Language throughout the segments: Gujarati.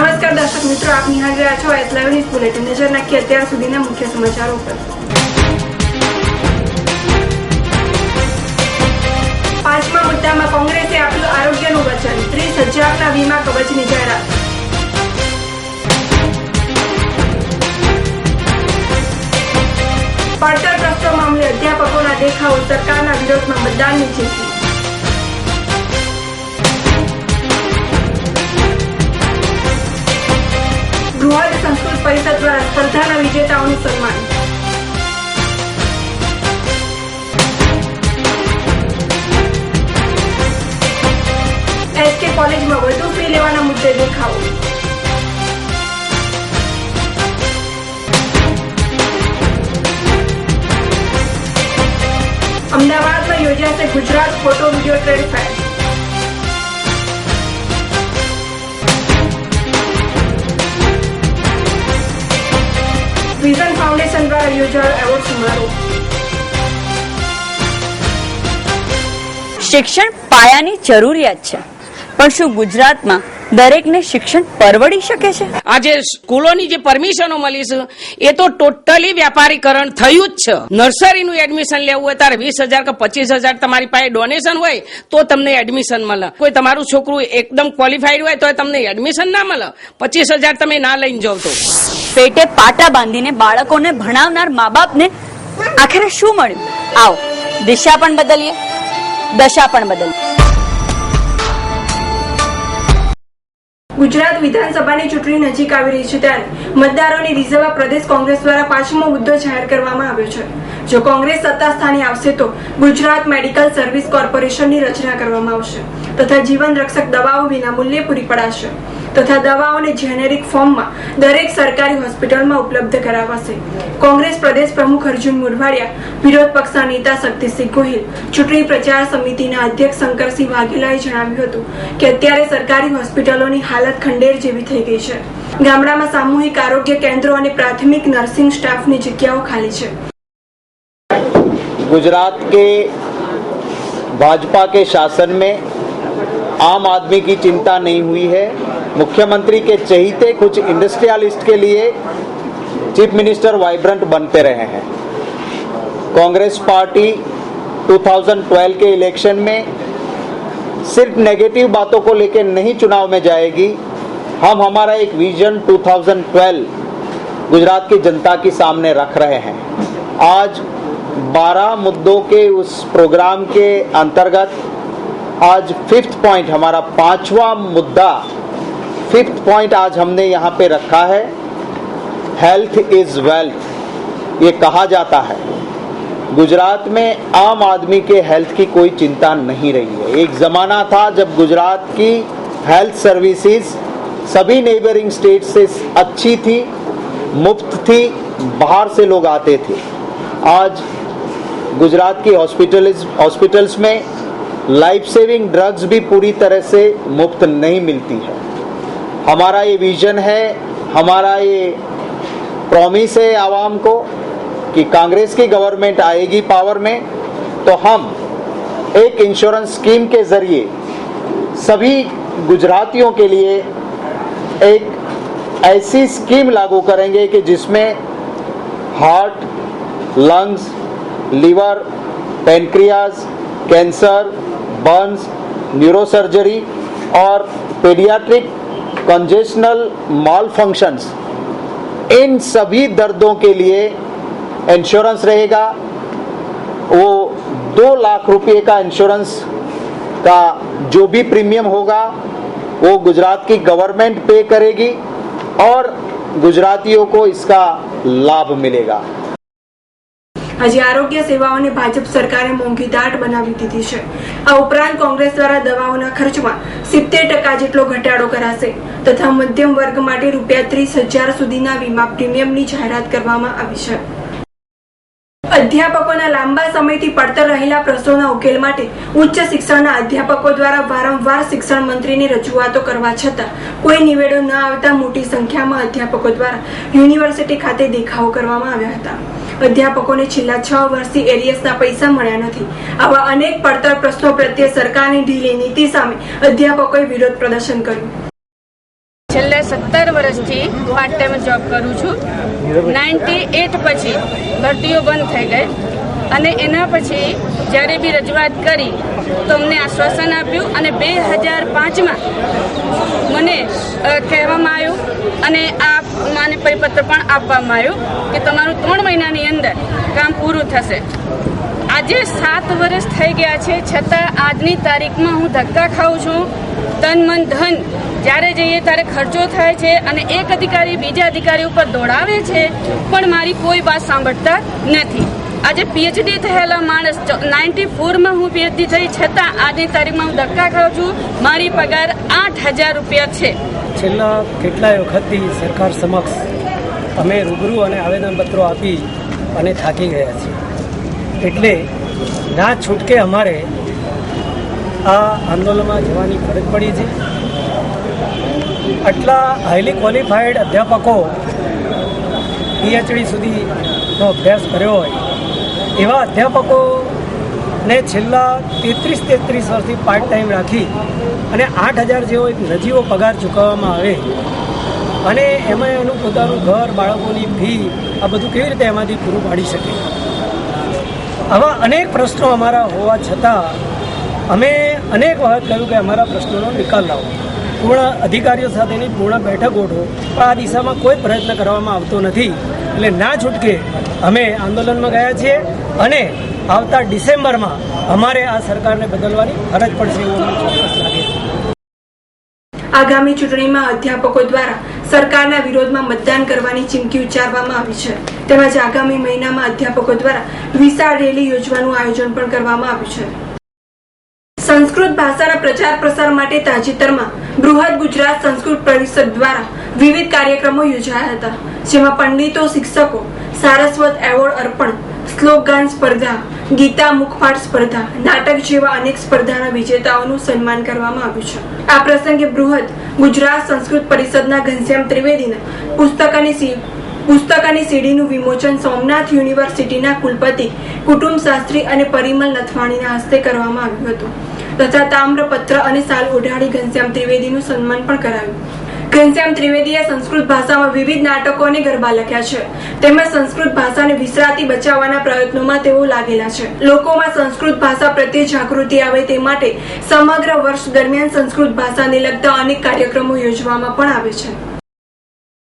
આપ નિહાળી રહ્યા છો એસ લાઈવ ન્યૂઝ બુલેટિન નજર નાખીએ અત્યાર સુધીના મુખ્ય સમાચારો પર. પાંચમા મુદ્દામાં કોંગ્રેસે આપ્યું આરોગ્યનું વચન. ત્રીસ હજારના વીમા કવચની જાહેરાત પડતર પ્રશ્નો મામલે અધ્યાપકોના દેખાવો સરકારના વિરોધમાં મતદાનની ચીમકી. બૃહદ સંસ્કૃત પરિષદ દ્વારા સ્પર્ધાના વિજેતાઓનું સન્માન. એસકે કોલેજમાં વધુ ફી લેવાના મુદ્દે દેખાવો. અમદાવાદમાં યોજાશે Gujarat photo video trade fair. શિક્ષણ પાયાની જરૂરિયાત છે. પણ શું ગુજરાતમાં દરેકને શિક્ષણ પરવડી શકે છે? આજે સ્કૂલોની જે પરમિશનો મળી છે એ તો ટોટલી વ્યાપારીકરણ થયું જ છે. નર્સરીનું એડમિશન લેવું હોય ત્યારે વીસ હજાર કે પચીસ હજાર તમારી પાસે ડોનેશન હોય તો તમને એડમિશન મળે. કોઈ તમારું છોકરું એકદમ ક્વોલિફાઈડ હોય તો તમને એડમિશન ના મળે. પચીસ હજાર તમે ના લઈને જાવ તો. પેટે પાટા બાંધીને બાળકોને ભણાવનાર મા બાપને આખરે શું મળ્યું? આવો, દિશા પણ બદલીએ, દશા પણ બદલીએ. ગુજરાત વિધાનસભાની ચૂંટણી નજીક આવી રહી છે ત્યારે મતદારોને રીઝવવા પ્રદેશ કોંગ્રેસ દ્વારા પાંચમો મુદ્દો જાહેર કરવામાં આવ્યો છે. જો કોંગ્રેસ સત્તા સ્થાને આવશે તો ગુજરાત મેડિકલ સર્વિસ કોર્પોરેશનની રચના કરવામાં આવશે તથા જીવન રક્ષક દવાઓ વિના મૂલ્યે પૂરી પડાશે. તથા દવાઓને જેનેરિક ફોર્મમાં દરેક સરકારી હોસ્પિટલમાં ઉપલબ્ધ કરાવાશે કોંગ્રેસ પ્રદેશ પ્રમુખ અર્જુન મોઢવાડિયા વિરોધ પક્ષના નેતા શક્તિસિંહ ગોહિલ ચૂંટણી પ્રચાર સમિતિના અધ્યક્ષ શંકરસિંહ વાઘેલાએ જણાવ્યું હતું કે અત્યારે સરકારી હોસ્પિટલોની હાલત ખંડેર જેવી થઈ ગઈ છે ગામડામાં સામૂહિક આરોગ્ય કેન્દ્રો અને પ્રાથમિક નર્સિંગ સ્ટાફની જગ્યાઓ ખાલી છે गुजरात के भाजपा के शासन में आम आदमी की चिंता नहीं हुई है। मुख्यमंत्री के चहीते कुछ इंडस्ट्रियलिस्ट के लिए चीफ मिनिस्टर वाइब्रेंट बनते रहे हैं। कांग्रेस पार्टी 2012 के इलेक्शन में सिर्फ़ नेगेटिव बातों को लेकर नहीं चुनाव में जाएगी। हम हमारा एक विजन 2012 गुजरात की जनता के सामने रख रहे हैं। आज 12 मुद्दों के उस प्रोग्राम के अंतर्गत आज फिफ्थ पॉइंट हमारा पांचवा मुद्दा। फिफ्थ पॉइंट आज हमने यहाँ पे रखा है। हेल्थ इज़ वेल्थ ये कहा जाता है। गुजरात में आम आदमी के हेल्थ की कोई चिंता नहीं रही है। एक ज़माना था जब गुजरात की हेल्थ सर्विसेज़ सभी नेबरिंग स्टेट से अच्छी थी, मुफ़्त थी, बाहर से लोग आते थे। आज गुजरात की हॉस्पिटल हॉस्पिटल्स में लाइफ सेविंग ड्रग्स भी पूरी तरह से मुफ़्त नहीं मिलती है। हमारा ये विजन है, हमारा ये प्रॉमिस है आवाम को कि कांग्रेस की गवर्नमेंट आएगी पावर में तो हम एक इंश्योरेंस स्कीम के ज़रिए सभी गुजरातियों के लिए एक ऐसी स्कीम लागू करेंगे कि जिसमें heart lungs liver pancreas cancer burns neurosurgery और पेडियाट्रिक कंजेशनल माल फ़ंक्शंस इन सभी दर्दों के लिए इंश्योरेंस रहेगा। वो दो लाख रुपए का इंश्योरेंस का जो भी प्रीमियम होगा, वो गुजरात की गवर्नमेंट पे करेगी और गुजरातियों को इसका लाभ मिलेगा। આજે આરોગ્ય સેવાઓને ભાજપ સરકારે મોંઘીદાટ બનાવી દીધી છે. આ ઉપરાંત કોંગ્રેસ દ્વારા દવાઓના ખર્ચમાં સિત્તેર ટકા જેટલો ઘટાડો કરાશે તથા મધ્યમ વર્ગ માટે રૂપિયા ત્રીસ હજાર સુધીના વીમા પ્રીમિયમની જાહેરાત કરવામાં આવી છે. અધ્યાપકોના લાંબા સમયથી પડતર રહેલા પ્રશ્નોના ઉકેલ માટે ઉચ્ચ શિક્ષણના અધ્યાપકો દ્વારા વારંવાર શિક્ષણ મંત્રીની રજૂઆતો કરવા છતાં કોઈ નિવેડો ન આવતા મોટી સંખ્યામાં અધ્યાપકો દ્વારા યુનિવર્સિટી ખાતે દેખાવો કરવામાં આવ્યા હતા. અધ્યાપકોને છેલ્લા છ વર્ષથી એરિયસના પૈસા મળ્યા નથી. આવા અનેક પડતર પ્રશ્નો પ્રત્યે સરકારની ઢીલી નીતિ સામે અધ્યાપકોએ વિરોધ પ્રદર્શન કર્યું. છેલ્લા સત્તર વર્ષથી પાર્ટ ટાઈમ જોબ કરું છું. નાઇન્ટી એટ પછી ભરતીઓ બંધ થઈ ગઈ. અને એના પછી જ્યારે બી રજૂઆત કરી તો અમને આશ્વાસન આપ્યું અને બે હજાર પાંચમાં મને કહેવામાં આવ્યું અને આ મને પરિપત્ર પણ આપવામાં આવ્યું કે તમારું ત્રણ મહિનાની અંદર કામ પૂરું થશે. આજે સાત વર્ષ થઈ ગયા છે, છતાં આજની તારીખમાં હું ધક્કા ખાઉં છું. તન મન ધન, જ્યારે જઈએ ત્યારે ખર્ચો થાય છે અને એક અધિકારી બીજા અધિકારી ઉપર દોડાવે છે, પણ મારી કોઈ વાત સાંભળતા નથી. આજે પીએચડી થયેલા માણસ નાઇન્ટી ફોરમાં હું પીએચડી થઈ, છતાં આજની તારીખમાં હું ધક્કા ખાઉં છું. મારી પગાર આઠ હજાર રૂપિયા છે. છેલ્લા કેટલાય વખતથી સરકાર સમક્ષ અમે રૂબરૂ અને આવેદનપત્રો આપી અને થાકી ગયા છીએ. એટલે ના છૂટકે અમારે આ આંદોલનમાં જવાની ફરજ પડી છે. આટલા હાઈલી ક્વોલિફાઈડ અધ્યાપકો પીએચડી સુધીનો અભ્યાસ કર્યો હોય, એવા અધ્યાપકોને છેલ્લા તેત્રીસ તેત્રીસ વર્ષથી પાર્ટ ટાઈમ રાખી અને આઠ હજાર જેવો એક નજીવો પગાર ચૂકવવામાં આવે. અને એમાં એનું પોતાનું ઘર, બાળકોની ફી આ બધું કેવી રીતે એમાંથી પૂરું પાડી શકે? આવા અનેક પ્રશ્નો અમારા હોવા છતાં અમે અનેક વખત કહ્યું કે અમારા પ્રશ્નોનો નિકાલ લાવો. પૂર્ણ અધિકારીઓ સાથેની પૂર્ણ બેઠક ગોઠવો. પણ આ દિશામાં કોઈ પ્રયત્ન કરવામાં આવતો નથી. એટલે ના છૂટકે અમે આંદોલનમાં ગયા છીએ અને આવતા ડિસેમ્બરમાં અમારે આ સરકારને બદલવાની ફરજ પડશે એવું ચોક્કસ લાગે આગામી ચૂંટણીમાં અધ્યાપકો દ્વારા સરકારના વિરોધમાં મતદાન કરવાની ચીમકી ઉચ્ચારવામાં આવી છે. તેમજ આગામી મહિનામાં અધ્યાપકો દ્વારા વિશાળ રેલી યોજવાનું આયોજન પણ કરવામાં આવ્યું છે. સંસ્કૃત ભાષાના પ્રચાર પ્રસાર માટે તાજેતરમાં બૃહદ ગુજરાત સંસ્કૃત પરિષદ દ્વારા વિવિધ કાર્યક્રમો યોજાયા હતા, જેમાં પંડિતો, શિક્ષકો, સારસ્વત એવોર્ડ અર્પણ, શ્લોક ગાન સ્પર્ધા, ગીતા મુખપાઠ સ્પર્ધા, નાટક જેવા અનેક સ્પર્ધાના વિજેતાઓનું સન્માન કરવામાં આવ્યું છે. આ પ્રસંગે બૃહદ ગુજરાત સંસ્કૃત પરિષદના ઘનશ્યામ ત્રિવેદીના પુસ્તકની સી- પુસ્તકની સીડીનું વિમોચન સોમનાથ યુનિવર્સિટીના કુલપતિ, કુટુંબ શાસ્ત્રી અને પરિમલ નથવાણીના હસ્તે કરવામાં આવ્યું હતું. તથા તામ્રપત્ર અને સાલ ઓઢાડી ઘનશ્યામ ત્રિવેદીનું સન્માન પણ કરાયું ઘનશ્યામ ત્રિવેદીએ સંસ્કૃત ભાષામાં વિવિધ નાટકો અને ગરબા લખ્યા છે. તેમજ સંસ્કૃત ભાષાને વિસરાતી બચાવવાના પ્રયત્નોમાં તેઓ લાગેલા છે. લોકોમાં સંસ્કૃત ભાષા પ્રત્યે જાગૃતિ આવે તે માટે સમગ્ર વર્ષ દરમિયાન સંસ્કૃત ભાષાને લગતા અનેક કાર્યક્રમો યોજવામાં પણ આવે છે.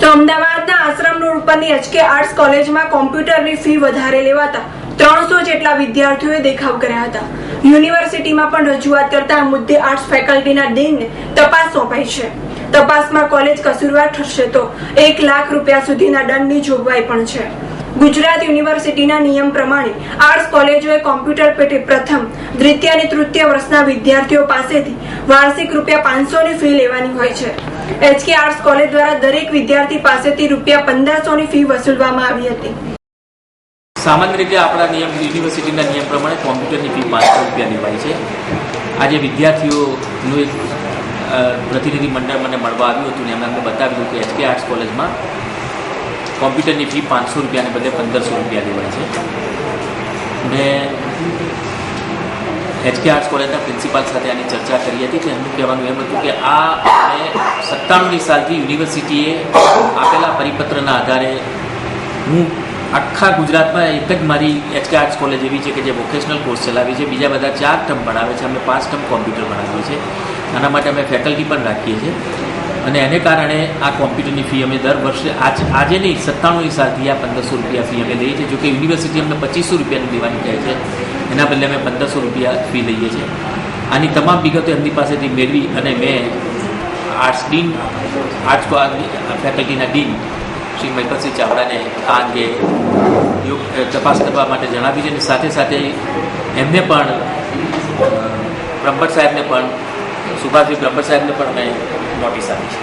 તો અમદાવાદના આશ્રમ રોડ પરની એચકે આર્ટ્સ કોલેજમાં કોમ્પ્યુટરની ફી વધારે લેવાતા ત્રણસો જેટલા વિદ્યાર્થીઓએ દેખાવ કર્યા હતા. યુનિવર્સિટીમાં પણ રજૂઆત કરતા મુદ્દે આર્ટ્સ ફેકલ્ટીના ડીનને તપાસ સોંપાઈ છે. તપાસમાં કોલેજ કસૂરવાર ઠરશે તો એક લાખ રૂપિયા સુધીના દંડની જોગવાઈ પણ છે. ગુજરાત યુનિવર્સિટીના નિયમ પ્રમાણે આર્ટ્સ કોલેજોએ કોમ્પ્યુટર પેટે પ્રથમ, દ્વિતીય અને તૃતીય વર્ષના વિદ્યાર્થીઓ પાસેથી વાર્ષિક રૂપિયા પાંચસો ની ફી લેવાની હોય છે. એચકે આર્ટ્સ કોલેજ દ્વારા દરેક વિદ્યાર્થી પાસેથી રૂપિયા પંદરસો ની ફી વસૂલવામાં આવી હતી. સામાન્ય રીતે આપણા નિયમ, યુનિવર્સિટીના નિયમ પ્રમાણે કોમ્પ્યુટરની ફી પાંચસો રૂપિયા લેવાય છે. આજે વિદ્યાર્થીઓનું એક પ્રતિનિધિ મંડળ મને મળવા આવ્યું હતું ને એમણે અમને બતાવ્યું કે એચકે આર્ટ્સ કોલેજમાં કોમ્પ્યુટરની ફી પાંચસો રૂપિયાને બદલે પંદરસો રૂપિયા લેવાય છે. મેં એચકે આર્ટ્સ કોલેજના પ્રિન્સિપાલ સાથે આની ચર્ચા કરી હતી કે એમનું કહેવાનું એમ હતું કે આ મેં સત્તાણુંની સાલથી યુનિવર્સિટીએ આપેલા પરિપત્રના આધારે હું આખા ગુજરાતમાં એક જ મારી એચકે આર્ટ્સ કોલેજ એવી છે કે જે વોકેશનલ કોર્સ ચલાવી છે. બીજા બધા ચાર ટર્મ ભણાવે છે. અમે પાંચ ટર્મ કોમ્પ્યુટર ભણાવીએ છીએ. આના માટે અમે ફેકલ્ટી પણ રાખીએ છીએ. અને એને કારણે આ કોમ્પ્યુટરની ફી અમે દર વર્ષે આજ, આજે નહીં સત્તાણું સાલથી આ પંદરસો રૂપિયા ફી અમે લઈએ છીએ, જોકે યુનિવર્સિટી અમને પચીસો રૂપિયાની દેવાની કહે છે. એના બદલે અમે પંદરસો રૂપિયા ફી લઈએ છીએ. આની તમામ વિગતો એમની પાસેથી મેળવી અને મેં આર્ટ્સ ડીન આર્ટ્સ ફેકલ્ટીના ડીન શ્રી મહિપતસિંહ ચાવડાને આ અંગે તપાસ કરવા માટે જણાવ્યું છે અને સાથે સાથે એમને પણ બ્રહ્મભટ્ટ સાહેબને પણ સુભાષભાઈ બ્રહ્મભટ્ટ સાહેબને પણ મેં નોટિસ આપી છે.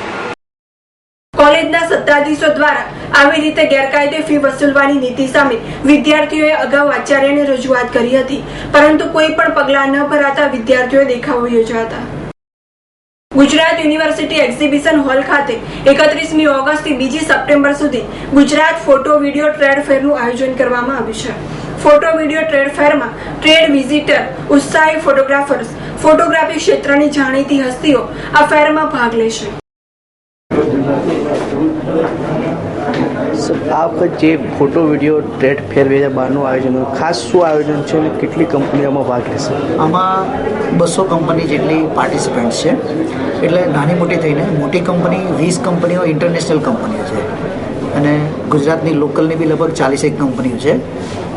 કોલેજના સત્તાધીશો દ્વારા આવી રીતે ગેરકાયદે ફી વસૂલવાની નીતિ સામે વિદ્યાર્થીઓએ અગાઉ આચાર્યને રજૂઆત કરી હતી, પરંતુ કોઈ પણ પગલાં ન ભરાતા વિદ્યાર્થીઓએ દેખાવો યોજ્યા હતા. ગુજરાત યુનિવર્સિટી એક્ઝિબિશન હોલ ખાતે એકત્રીસમી ઓગસ્ટથી બીજી સપ્ટેમ્બર સુધી ગુજરાત ફોટો વીડિયો ટ્રેડ ફેરનું આયોજન કરવામાં આવ્યું છે. ફોટો વીડિયો ટ્રેડ ફેરમાં ટ્રેડ વિઝિટર, ઉત્સાહી ફોટોગ્રાફર્સ, ફોટોગ્રાફી ક્ષેત્રની જાણીતી હસ્તીઓ આ ફેરમાં ભાગ લેશે. આ વખત જે ફોટો, વીડિયો ટ્રેડ ફેર બે હજાર બારનું આયોજન, ખાસ શું આયોજન છે અને કેટલી કંપનીઓમાં ભાગ લેશે? આમાં બસો કંપની જેટલી પાર્ટિસિપન્ટ છે. એટલે નાની મોટી થઈને મોટી કંપની, વીસ કંપનીઓ ઇન્ટરનેશનલ કંપનીઓ છે. અને ગુજરાતની લોકલની બી લગભગ ચાલીસેક કંપનીઓ છે.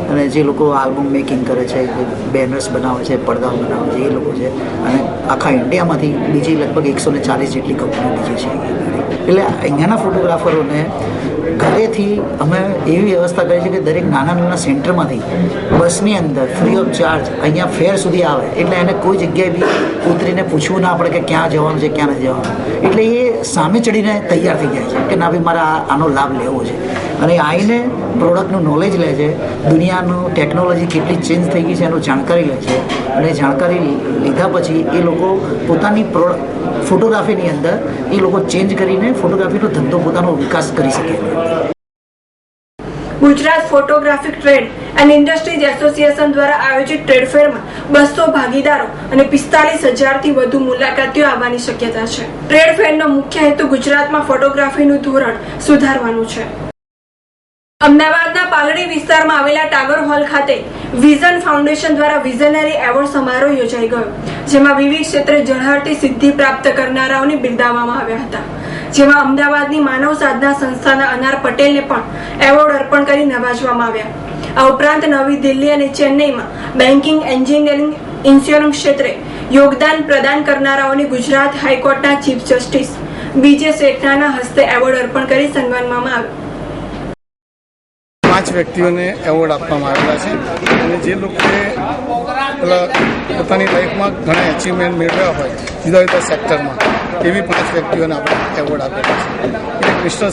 અને જે લોકો આલ્બમ મેકિંગ કરે છે બેનર્સ બનાવે છે, પડદાઓ બનાવે છે, એ લોકો છે. અને આખા ઇન્ડિયામાંથી બીજી લગભગ એકસો ને ચાલીસ જેટલી કંપનીઓ બીજી છે. இல்லை ஞான ஃபோட்டோகிராஃபர் ஒன்று ઘરેથી અમે એવી વ્યવસ્થા કરી છે કે દરેક નાના નાના સેન્ટરમાંથી બસની અંદર ફ્રી ઓફ ચાર્જ અહીંયા ફેર સુધી આવે. એટલે એને કોઈ જગ્યાએ બી ઉતરીને પૂછવું ના પડે કે ક્યાં જવાનું છે, ક્યાં નથી જવાનું. એટલે એ સામે ચડીને તૈયાર થઈ જાય છે કે ના ભાઈ મારે આનો લાભ લેવો છે. અને આવીને પ્રોડક્ટનું નોલેજ લે છે. દુનિયાનું ટેકનોલોજી કેટલી ચેન્જ થઈ ગઈ છે એનું જાણકારી લે છે. અને જાણકારી લીધા પછી એ લોકો પોતાની પ્રો ફોટોગ્રાફીની અંદર એ લોકો ચેન્જ કરીને ફોટોગ્રાફીનો ધંધો પોતાનો વિકાસ કરી શકે Gujarat photographic trade and industries association દ્વારા આયોજિત ટ્રેડ ફેરમાં બસો ભાગીદારો અને પિસ્તાલીસ હજારથી વધુ મુલાકાતીઓ આવવાની શક્યતા છે. ટ્રેડ ફેરનો મુખ્ય હેતુ ગુજરાતમાં ફોટોગ્રાફીનું ધોરણ સુધારવાનું છે. અમદાવાદના પાલડી વિસ્તારમાં આવેલા ટાગોર હોલ ખાતે વિઝન ફાઉન્ડેશન દ્વારા વિઝનરી એવોર્ડ સમારોહ યોજાઈ ગયો, જેમાં વિવિધ ક્ષેત્રે ઝળહળતી સિદ્ધિ પ્રાપ્ત કરનારાઓને બિરદાવવામાં આવ્યા હતા. જેમાં અમદાવાદની માનવ સાધના સંસ્થાના અનાર પટેલને પણ એવોર્ડ અર્પણ કરી નવાજવામાં આવ્યા. આ ઉપરાંત નવી દિલ્હી અને ચેન્નઈમાં બેન્કિંગ, એન્જિનિયરિંગ, ઇન્સ્યોરન્સ ક્ષેત્રે યોગદાન પ્રદાન કરનારાઓને ગુજરાત હાઈકોર્ટના ચીફ જસ્ટિસ બીજે શેઠાના હસ્તે એવોર્ડ અર્પણ કરી સન્માનવામાં આવ્યા. પાંચ વ્યક્તિઓને એવોર્ડ આપવામાં આવેલા છે. અને જે લોકોએ પોતાની લાઈફમાં ઘણા એચિવમેન્ટ મેળવ્યા હોય, જુદા જુદા સેક્ટરમાં એવી પાંચ વ્યક્તિઓને આપણે એવોર્ડ આપેલા છે. એક મિસ્ટર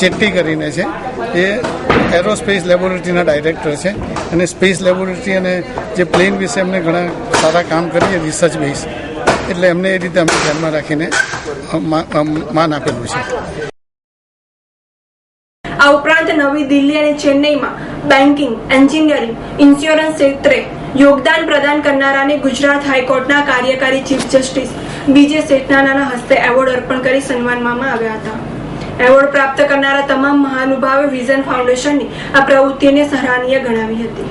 ચેટ્ટી કરીને છે. એ એરોસ્પેસ લેબોરેટરીના ડાયરેક્ટર છે અને સ્પેસ લેબોરેટરી અને જે પ્લેન વિશે એમને ઘણા સારા કામ કરીએ રિસર્ચ બેઝ એટલે એમને એ રીતે અમે ધ્યાનમાં રાખીને માન આપેલું છે. ઉપરાંત નવી દિલ્હી અને ચેન્નઈમાં બેન્કિંગ એન્જિનિયરિંગ ઇન્સ્યોરન્સ ક્ષેત્રે યોગદાન પ્રદાન કરનારાને ગુજરાત હાઈકોર્ટના કાર્યકારી ચીફ જસ્ટિસ બીજે શેઠનાના હસ્તે એવોર્ડ અર્પણ કરી સન્માનવામાં આવ્યા હતા. એવોર્ડ પ્રાપ્ત કરનારા તમામ મહાનુભાવે વિઝન ફાઉન્ડેશનની આ પ્રવૃત્તિને સરાહનીય ગણાવી હતી.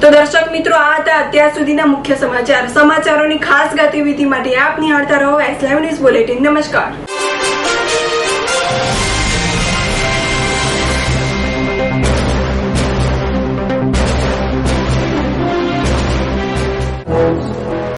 તો દર્શક મિત્રો, આ હતા અત્યાર સુધીના મુખ્ય સમાચાર. સમાચારોની ખાસ ગતિવિધિ માટે આપ નિહાળતા રહો એસ લાઈવ ન્યૂઝ બુલેટિન. નમસ્કાર.